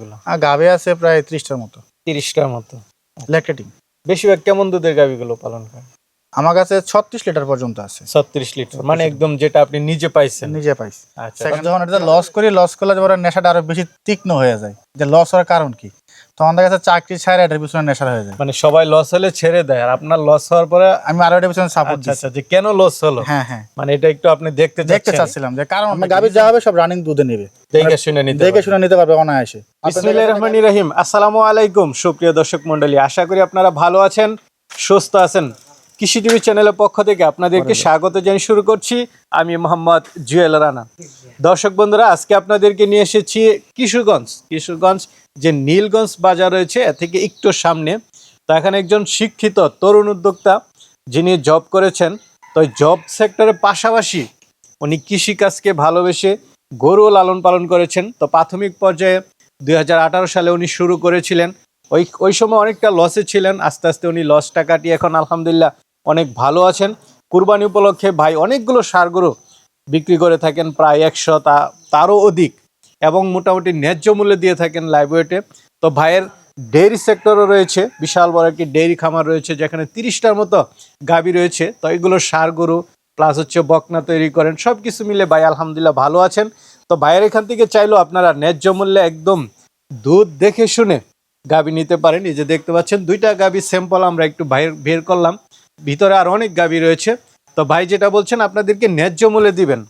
কতগুলো আর গাবে আছে প্রায় ত্রিশটার মতো। তিরিশটার মতো। ল্যাকটেটিং বেশিরভাগ কেমন দুধের গাভিগুলো পালন করে আমার কাছে ছত্রিশ লিটার পর্যন্ত আছে। ছত্রিশ লিটার মানে একদম যেটা আপনি নিজে পাইছেন? নিজে পাইছি। আচ্ছা যখন এটা লস করি লস করলে ওরা নেশাটা আরও বেশি তীক্ষ্ণ হয়ে যায়। যে লস হওয়ার কারণ কি? তখন দেখা যাচ্ছে চাকরি ছাড়া এটার পিছনে নেশা হয়ে যায়। মানে সবাই লস হলে ছেড়ে দেয় আর আপনার লস হওয়ার পরে আমি আরও এটার পিছনে সাপোর্ট আচ্ছা দিচ্ছি। আচ্ছা যে কেন লস হলো? হ্যাঁ হ্যাঁ। মানে এটা একটু আপনি দেখতে দেখতে চাচ্ছিলাম যে কারণ গাবি যা হবে সব রানিং দুধে নেবে। দেখে শুনে নিতে দেখে শুনে নিতে পারবে অনায়াসে। বিসমিল্লাহির রহমানির রহিম। আসসালামু আলাইকুম সুপ্রিয় দর্শক মণ্ডলী। আশা করি আপনারা ভালো আছেন সুস্থ আছেন। কৃষি টিভি চ্যানেলের পক্ষ থেকে আপনাদেরকে স্বাগত জানিয়ে শুরু করছি। আমি মোহাম্মদ জুয়েল রানা। দর্শক বন্ধুরা আজকে আপনাদেরকে নিয়ে এসেছি কিশোরগঞ্জ। কিশোরগঞ্জ যে নীলগঞ্জ বাজার রয়েছে এ থেকে একটু সামনে, তো এখানে একজন শিক্ষিত তরুণ উদ্যোক্তা যিনি জব করেছেন, তো জব সেক্টরের পাশাপাশি উনি কৃষিকাজকে ভালোবেসে গরু লালন পালন করেছেন। তো প্রাথমিক পর্যায়ে দুই হাজার আঠারো সালে উনি শুরু করেছিলেন। ওই ওই সময় অনেকটা লসে ছিলেন, আস্তে আস্তে উনি লসটা কাটিয়ে এখন আলহামদুলিল্লাহ অনেক ভালো আছেন। কুরবানি উপলক্ষে ভাই অনেকগুলো সার গরু বিক্রি করে থাকেন, প্রায় একশো তা, তারও অধিক। এবং মোটামুটি ন্যায্য মূল্যে দিয়ে থাকেন লাইব্রেরিতে তো। ভাইয়ের ডেয়ারি সেক্টরও রয়েছে, বিশাল বড় একটি ডেয়ারি খামার রয়েছে, যেখানে তিরিশটার মতো গাবি রয়েছে। তো এগুলো সার গরু প্লাস হচ্ছে বকনা তৈরি করেন সব কিছু মিলে ভাই আলহামদুলিল্লাহ ভালো আছেন। তো ভাইয়ের এখান থেকে চাইলেও আপনারা ন্যায্য মূল্যে একদম দুধ দেখে শুনে গাবি নিতে পারেন। এই যে দেখতে পাচ্ছেন, দুইটা গাবি স্যাম্পল আমরা একটু বাইর, বের করলাম। ভিতরে আর অনেক গাবি রয়েছে। তো ভাই যেটা বলছেন, আপনাদেরকে ন্যায্য মূল্যে দিবেন।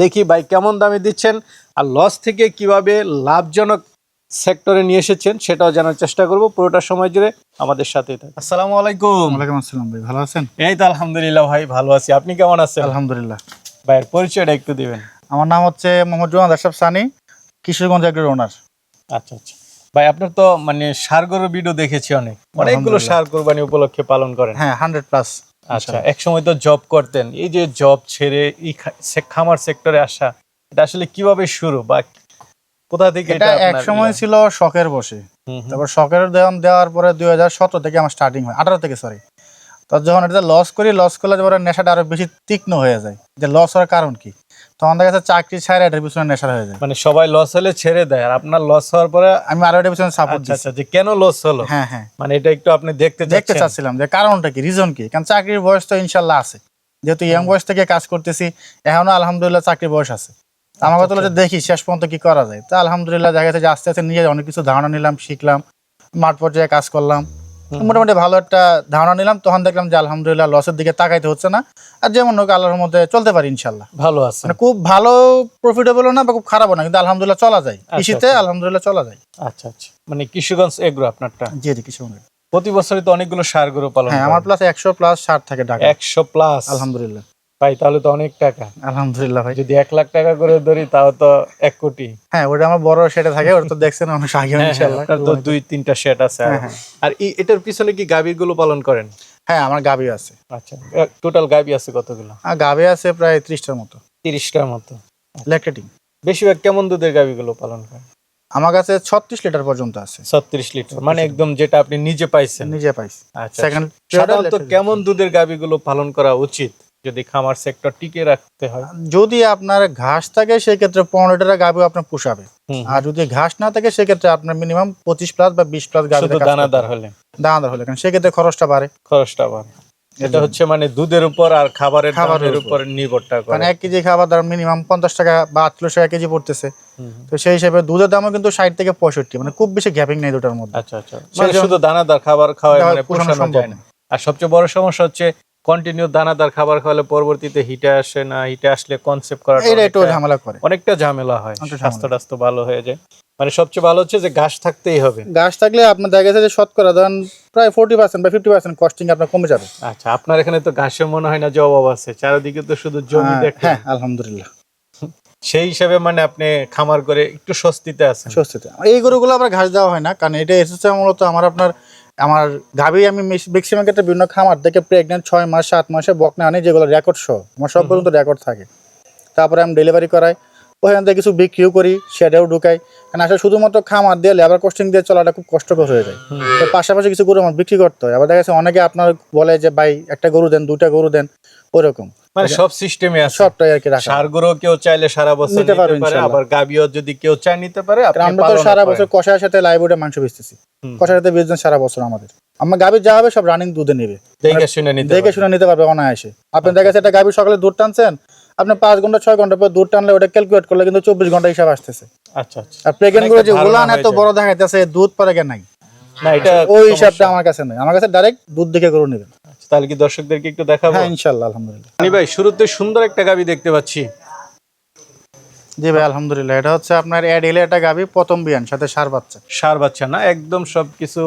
দেখি ভাই কেমন দামে দিচ্ছেন আর লস থেকে কীভাবে লাভজনক সেক্টরে নিয়ে এসেছেন সেটাও জানার চেষ্টা করব। পুরোটা সময় জুড়ে আমাদের থাকুন। আসসালামু আলাইকুম। ওয়ালাইকুম আসসালাম ভাই ভালো আছেন? এই তো আলহামদুলিল্লাহ ভাই ভালো আছি। আপনি কেমন আছেন? আলহামদুলিল্লাহ। ভাইয়ের পরিচয়টা একটু দিবেন। আমার নাম হচ্ছে মোহাম্মদ জোহান আশরাফ সানি কিশোরগঞ্জ এগ্রির ওনার আচ্ছা আচ্ছা। ভাই আপনার তো মানে সার গরুর ভিডিও দেখেছি অনেক। অনেকগুলো। সার কোরবানি উপলক্ষে পালন করেন। হ্যাঁ হান্ড্রেড প্লাস আচ্ছা এক সময় তো জব করতেন। এই যে জব ছেড়ে এই খামার সেক্টরে আসা এটা আসলে কীভাবে শুরু বা কোথা থেকে এটা এক সময়? ছিল শখের বসে। তারপর শখের দেওয়ান দেওয়ার পরে দুই হাজার সতেরো থেকে আমার স্টার্টিং হয় আঠারো থেকে সরি তো যখন এটা লস করি লস করলে পরে নেশাটা আরও বেশি তীক্ষ্ণ হয়ে যায়। যে লস হওয়ার কারণ কি? যাচ্ছে চাকরি ছাড়া এটার পিছনে নেশা হয়ে যায়। মানে সবাই লস হলে ছেড়ে দেয় আর আপনার লস হওয়ার পরে আমি আরও এটার পিছনে সাপোর্ট আচ্ছা আচ্ছা যে কেন লস হলো? হ্যাঁ হ্যাঁ। মানে এটা একটু আপনি দেখতে দেখতে চাচ্ছিলাম যে কারণটা কি রিজন কি? কারণ চাকরির বয়স তো ইনশাল্লাহ আছে। যেহেতু ইয়াং বয়স থেকে কাজ করতেছি এখনও আলহামদুলিল্লাহ চাকরির বয়স আছে। আমার কথা হলো যে দেখি শেষ পর্যন্ত কি করা যায়। তো আলহামদুলিল্লাহ দেখা যাচ্ছে যে আস্তে আস্তে নিজে অনেক কিছু ধারণা নিলাম শিখলাম মাঠ পর্যায়ে কাজ করলাম। মোটামুটি ভালো একটা ধারণা নিলাম। তখন দেখলাম যে আলহামদুলিল্লাহ লসের দিকে তাকাইতে হচ্ছে না। আর যেমন হোক আল্লাহর মধ্যে চলতে পারি ইনশাল্লাহ ভালো আছে। মানে খুব ভালো প্রফিটেবল না বা খুব খারাপও না কিন্তু আলহামদুলিল্লাহ চলা যায়। কৃষিতে আচ্ছা। আলহামদুলিল্লাহ চলা যায়। আচ্ছা আচ্ছা। মানে কিশোরগঞ্জ এগ্রো আপনারটা? জি জি কৃষিগঞ্জ প্রতি বছরই তো অনেকগুলো সার গরু পালন হ্যাঁ আমার প্লাস একশো প্লাস ষাট থাকে ঢাকা একশো প্লাস আলহামদুলিল্লাহ। ভাই তাহলে তো অনেক টাকা। আলহামদুলিল্লাহ ভাই। যদি এক লাখ টাকা করে ধরি তাও তো এক কোটি। হ্যাঁ ওটা আমার বড় সেটা থাকে ওটা তো দেখছেন অনেক আগে হ্যাঁ, হ্যাঁ, ইনশাআল্লাহ তো দুই তিনটা সেট আছে আরও। হ্যাঁ। আর এটার পিছনে কি গাভীরগুলো পালন করেন? হ্যাঁ আমার গাবি আছে। আচ্ছা টোটাল গাভী আছে কতগুলো? আছে প্রায় ত্রিশটার মতো। তিরিশটার মতো। ল্যাকটেটিং বেশিরভাগ কেমন দুধের গাভী গুলো পালন করেন? আমার কাছে ছত্রিশ লিটার পর্যন্ত আছে। ছত্রিশ লিটার মানে একদম যেটা আপনি নিজে পাইছেন। নিজে পাইছি। আচ্ছা সাধারণত কেমন দুধের গাভী গুলো পালন করা উচিত? যদি খামার সেক্টর টিকে রাখতে হয়। যদি আপনার ঘাস থাকে সেক্ষেত্রে পনেরো লিটার গাবি আপনার পোষাবে। আর যদি ঘাস না থাকে সেক্ষেত্রে আপনার মিনিমাম পঁচিশ প্লাস বা বিশ প্লাস শুধু দানাদার হলে। দানাদার হলে কারণ সেক্ষেত্রে খরচটা বাড়ে। খরচটা বাড়ে। এটা হচ্ছে মানে দুধের উপর আর খাবারের খাবারের উপর। নির্ভরটা করে। এক কেজি খাবার দাম মিনিমাম পঞ্চাশ টাকা বা আটচল্লিশ টাকা কেজি পড়তেছে। তো সেই হিসেবে দুধের দামও কিন্তু ষাট থেকে পঁয়ষট্টি মানে খুব বেশি গ্যাপিং নেই দুটার মধ্যে। আচ্ছা আচ্ছা। মানে শুধু দানাদার খাবার খাওয়ায় খাওয়া মানে পোষানো যায় না। আর সবচেয়ে বড় সমস্যা হচ্ছে কন্টিনিউ দানাদার খাবার খাওয়ালে পরবর্তীতে হিটে আসে না হিটে আসলে কনসেপ্ট করা এটা একটু ঝামেলা করে। অনেকটা ঝামেলা হয় স্বাস্থ্য টাস্থ্য ভালো হয়ে যায়। মানে সবচেয়ে ভালো হচ্ছে যে ঘাস থাকতেই হবে। গাছ থাকলে আপনার দেখা গেছে যে শতকরা ধরেন প্রায় ফোর্টি পার্সেন্ট বা ফিফটি পার্সেন্ট কস্টিং আপনার কমে যাবে। আচ্ছা আপনার এখানে তো ঘাসের মনে হয় না যে অভাব আছে চারিদিকে তো শুধু জমি হ্যাঁ, দেখেন। হ্যাঁ আলহামদুলিল্লাহ। সেই হিসাবে মানে আপনি খামার করে একটু স্বস্তিতে আছেন। স্বস্তিতে। এই গরুগুলো আবার ঘাস দেওয়া হয় না কারণ এটা এসেছে মূলত আমার আপনার আমার গাভী আমি ম্যাক্সিমাম ক্ষেত্রে বিভিন্ন খামার থেকে প্রেগনেন্ট ছয় মাস সাত মাসে বকনা আনি যেগুলো রেকর্ড সহ। আমার সব পর্যন্ত রেকর্ড থাকে। তারপরে আমি ডেলিভারি করাই। ওখান থেকে কিছু বিক্রিও করি সেটাও ঢুকাই। কারণ আসলে শুধুমাত্র খামার দিয়ে লেবার কস্টিং দিয়ে চলাটা খুব কষ্টকর হয়ে যায়। তো পাশাপাশি কিছু গরু আমার বিক্রি করতে হয়। আবার দেখা যাচ্ছে অনেকে আপনার বলে যে ভাই একটা গরু দেন দুটা গরু দেন। ওরকম মানে সব সিস্টেমে আছে। সবটাই আর কি রাখা। সারগুলো কেউ চাইলে সারা বছর নিতে পারে আবার গাবিও যদি কেউ চায় নিতে পারে আমরা তো সারা বছর কষার সাথে মাংস বেচতেছি। কষার সাথে সারা বছর আমাদের। আমার গাভীর যা হবে সব রানিং দুধে নেবে। দেখে শুনে নিতে দেখে শুনে নিতে পারবে অনায়াসে। আপনি দেখা যাচ্ছে একটা গাভীর সকালে দুধ টানছেন আপনি পাঁচ ঘণ্টা ছয় ঘণ্টা পর দুধ টানলে ওটা ক্যালকুলেট করলে কিন্তু চব্বিশ ঘণ্টা হিসাব আসতেছে। আচ্ছা আচ্ছা। আর প্রেগনেন্টগুলো যে উলান এত বড় দেখাইতেছে দুধ পরে কেন নাই? না এটা ওই হিসাবটা আমার কাছে নেই। আমার কাছে ডাইরেক্ট দুধ দেখে গরু নেবেন। তাহলে কি দর্শকদেরকে একটু দেখাবো? হ্যাঁ ইনশাল্লাহ আলহামদুলিল্লাহ। রানী ভাই শুরুতে সুন্দর একটা গাবি দেখতে পাচ্ছি। জি ভাই আলহামদুলিল্লাহ এটা হচ্ছে আপনার অ্যাডিলে একটা গাভী প্রথম বিয়ান সাথে সার বাচ্চা। সার বাচ্চা না একদম সবকিছু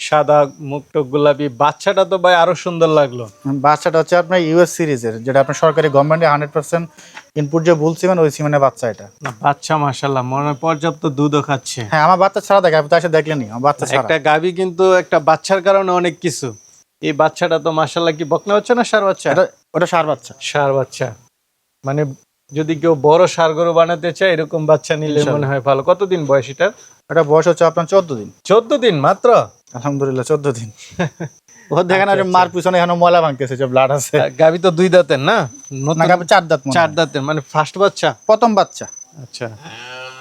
সাদা মুক্ত গোলাপি। বাচ্চাটা তো ভাই আরও সুন্দর লাগল। বাচ্চাটা হচ্ছে আপনার ইউএস সিরিজের যেটা আপনার সরকারি গভর্নমেন্টে হান্ড্রেড পার্সেন্ট ইনপুট যে বলছিলেন ওই সিমেন্টের বাচ্চা এটা। বাচ্চা মাশাল্লাহ মনে পর্যাপ্ত দুধও খাচ্ছে। হ্যাঁ আমার বাচ্চা ছাড়া দেখে আপনি তো এসে দেখলেনি আমার বাচ্চা ছাড়া। একটা গাবি কিন্তু একটা বাচ্চার কারণে অনেক কিছু। এই বাচ্চাটা তো মাশাল্লাহ কি বকনা বাচ্চা না সার বাচ্চা? ওটা সার বাচ্চা। সার বাচ্চা। মানে যদি কেউ বড় সার গরু বানাতে চায় এরকম বাচ্চা নিলে মনে হয় ভালো। কতদিন বয়স এটার? এটা বয়স হচ্ছে আপনার চোদ্দ দিন। চোদ্দ দিন মাত্র? আলহামদুলিল্লাহ চোদ্দ দিন। ও দেখেন আচ্ছা, আর মার পিছনে এখনও ময়লা ভাঙতেছে যে ব্লাড আছে। গাবি তো দুই দাঁতের না? চার দাঁত চার দাঁতের মানে ফার্স্ট বাচ্চা? প্রথম বাচ্চা। আচ্ছা।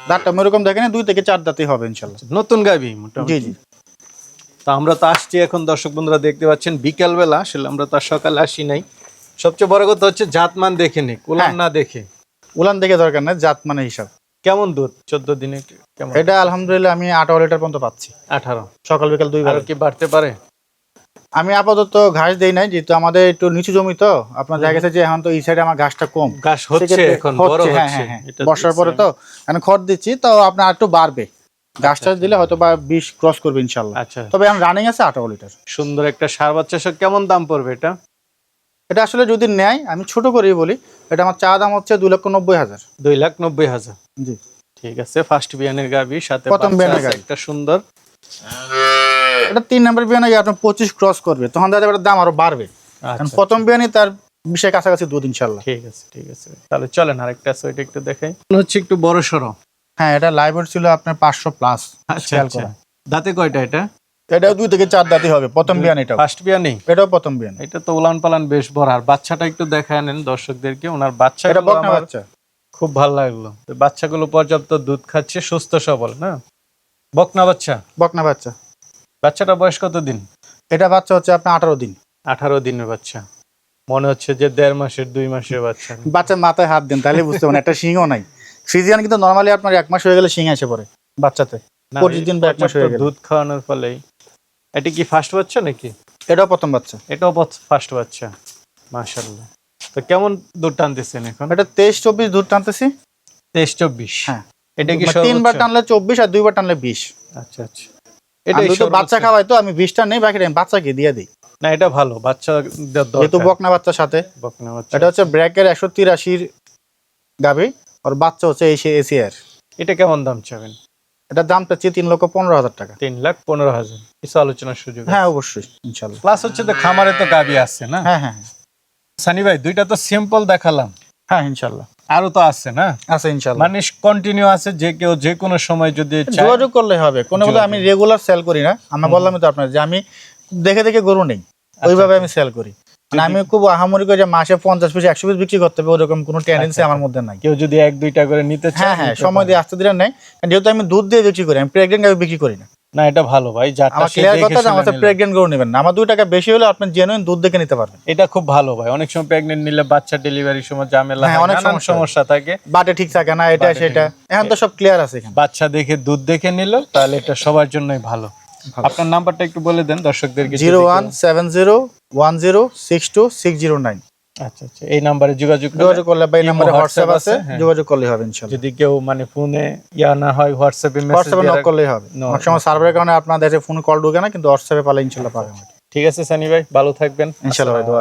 দাঁতটা এরকম দেখেন দুই থেকে চার দাঁতই হবে ইনশাল্লাহ নতুন গাবি জি জি। তো আমরা তো আসছি এখন দর্শক বন্ধুরা দেখতে পাচ্ছেন বিকালবেলা আসলে আমরা তো সকালে আসি নাই। সবচেয়ে বড় কথা হচ্ছে জাতমান দেখে নে কোলান হ্যাঁ। না দেখে। উলান দেখে দরকার নেই জাত মানে হিসাব। কেমন দুধ? চোদ্দ দিনে কেমন? এটা আলহামদুলিল্লাহ আমি আঠারো লিটার পর্যন্ত পাচ্ছি। আঠারো। সকাল বিকাল দুই আর বেলা কি বাড়তে পারে? আমি আপাতত ঘাস দেই নাই যেহেতু আমাদের একটু নিচু জমি তো আপনার দেখা গেছে যে এখন তো এই সাইডে আমার ঘাসটা কম। ঘাস হচ্ছে সেক্ষেত্রে এখন বড় হ্যাঁ, হচ্ছে। হ্যাঁ, হ্যাঁ। এটা বর্ষার পরে তো এখন খড় দিচ্ছি তো আপনার একটু বাড়বে। ঘাসটা আচ্ছা। দিলে হয়তো বা বিশ ক্রস করবে ইনশাল্লাহ আচ্ছা। তবে এখন রানিং আছে আঠারো লিটার সুন্দর একটা সার বাচ্চা কেমন দাম পড়বে এটা? এটা আসলে যদি নেয় আমি ছোট করেই বলি এটা আমার চা দাম হচ্ছে দুই লক্ষ নব্বই হাজার। দুই লাখ নব্বই হাজার? জি। ঠিক আছে ফার্স্ট বিয়ানের গাবি সাথে প্রথম বিয়ানের গাভী। একটা সুন্দর। এটা তিন নম্বর বিয়ানে গিয়ে আপনার পঁচিশ ক্রস করবে তখন যাবে এটার দাম আরও বাড়বে। কারণ আচ্ছা প্রথম বিয়ানে তার বিশের কাছাকাছি দুধ ইনশাল্লাহ ঠিক আছে ঠিক আছে। তাহলে চলেন আরেকটা আছে ওইটা একটু দেখাই। হচ্ছে একটু বড় সড়ো হ্যাঁ এটা লাইভ ছিল আপনার পাঁচশো প্লাস আচ্ছা আচ্ছা। দাঁতে কয়টা এটা? এটাও দুই থেকে চার দাঁতই হবে প্রথম বিয়ান এটা ফার্স্ট বিয়ানি? এটাও প্রথম বিয়ান। এটা তো উলান পালান বেশ বড়। আর বাচ্চাটা একটু দেখায় নেন দর্শকদেরকে ওনার বাচ্চা এটা বকনা বাচ্চা। খুব ভালো লাগল। বাচ্চাগুলো পর্যাপ্ত দুধ খাচ্ছে সুস্থ সবল না? বকনা বাচ্চা? বকনা বাচ্চা। বাচ্চাটা বয়স কত দিন? এটা বাচ্চা হচ্ছে আপনার আঠারো দিন। আঠারো দিনের বাচ্চা। মনে হচ্ছে যে দেড় মাসের দুই মাসের বাচ্চা। বাচ্চার মাথায় হাত দেন তাহলে বুঝতে পারেন একটা শিংও নাই। ফ্রিজিয়ান কিন্তু নর্মালি আপনার এক মাস হয়ে গেলে শিং এসে পড়ে বাচ্চাতে। পঁচিশ দিন বা এক মাস হয়ে গেলে। দুধ খাওয়ানোর ফলেই। এটা কি ফার্স্ট বাচ্চা নাকি? এটাও প্রথম বাচ্চা। এটাও ফার্স্ট বাচ্চা। মাশাল্লাহ তো কেমন দুধ টানতেছেন এখন? এটা তেইশ চব্বিশ দুধ টানতেছি। তেইশ চব্বিশ? হ্যাঁ। এটা কি তিনবার টানলে চব্বিশ আর দুইবার টানলে বিশ। আচ্ছা আচ্ছা। এটাই তো বাচ্চা খাওয়াই তো আমি বিশটা নেই বাকি আমি বাচ্চাকে দিয়ে দিই। না এটা ভালো বাচ্চা যেহেতু। বকনা বাচ্চার সাথে। বকনা বাচ্চা। এটা হচ্ছে ব্র্যাকের একশো তিরাশির গাবে আর বাচ্চা হচ্ছে এসি এসিআর এটা কেমন দাম চাবেন? এটার দাম চাচ্ছি তিন লক্ষ পনেরো হাজার টাকা। তিন লাখ পনেরো হাজার। কিছু আলোচনার সুযোগ হ্যাঁ অবশ্যই ইনশাল্লাহ। প্লাস হচ্ছে তো খামারে তো গাবি আছে না? হ্যাঁ হ্যাঁ হ্যাঁ। সানি ভাই দুইটা তো সিম্পল দেখালাম। হ্যাঁ ইনশাল্লাহ। আরও তো আছে না? আছে ইনশাল্লাহ। মানে কন্টিনিউ আছে যে কেউ যে কোনো সময় যদি যোগাযোগ করলে হবে। কোনো বলে আমি রেগুলার সেল করি না। আমি বললাম তো আপনার যে আমি দেখে দেখে গরু নেই। ওইভাবে আমি সেল করি। আমি খুব আহামরি করে মাসে পঞ্চাশ পিস একশো পিস বিক্রি করতে হবে ওরকম কোনো টেন্ডেন্সি আচ্ছা, আমার মধ্যে নাই। কেউ যদি এক দুইটা করে নিতে হ্যাঁ হ্যাঁ সময়। দিয়ে আসতে দিলে নেই। যেহেতু আমি দুধ দিয়ে বিক্রি করি আমি প্রেগনেন্ট গাভি বিক্রি করি না। না এটা ভালো ভাই আমার ক্লিয়ার কথা আমার প্রেগনেন্ট গরু নেবেন না। আমার দুই টাকা বেশি হলে আপনি জেনুইন দুধ দেখে নিতে পারবেন। এটা খুব ভালো ভাই অনেক সময় প্রেগনেন্ট নিলে বাচ্চা ডেলিভারির সময় ঝামেলা হ্যাঁ, হয় অনেক সমস্যা। থাকে। বাটে ঠিক থাকে না এটা সেটা। এখন তো সব ক্লিয়ার আছে এখানে। বাচ্চা দেখে দুধ দেখে নিল তাহলে এটা সবার জন্যই ভালো। আপনার নাম্বারটা একটু বলে দেন দর্শকদেরকে যদি zero one seven zero one zero six two six zero nine আচ্ছা আচ্ছা এই নাম্বারে যোগাযোগ যোগাযোগ করলে বা এই নাম্বারে হোয়াটসঅ্যাপ আছে হ্যাঁ। যোগাযোগ করলে হবে ইনশাআল্লাহ যদি কেউ মানে ফোনে ইয়া না হয় হোয়াটসঅ্যাপে মেসেজ হোয়াটসঅ্যাপে নক করলেই হবে। অনেক সময় সার্ভারের কারণে আপনাদের ফোনে কল ঢুকে না কিন্তু হোয়াটসঅ্যাপে পালে ইনশাল্লাহ পাবেন ঠিক আছে সানি ভাই ভালো থাকবেন। ইনশাল্লাহ ভাই দোয়া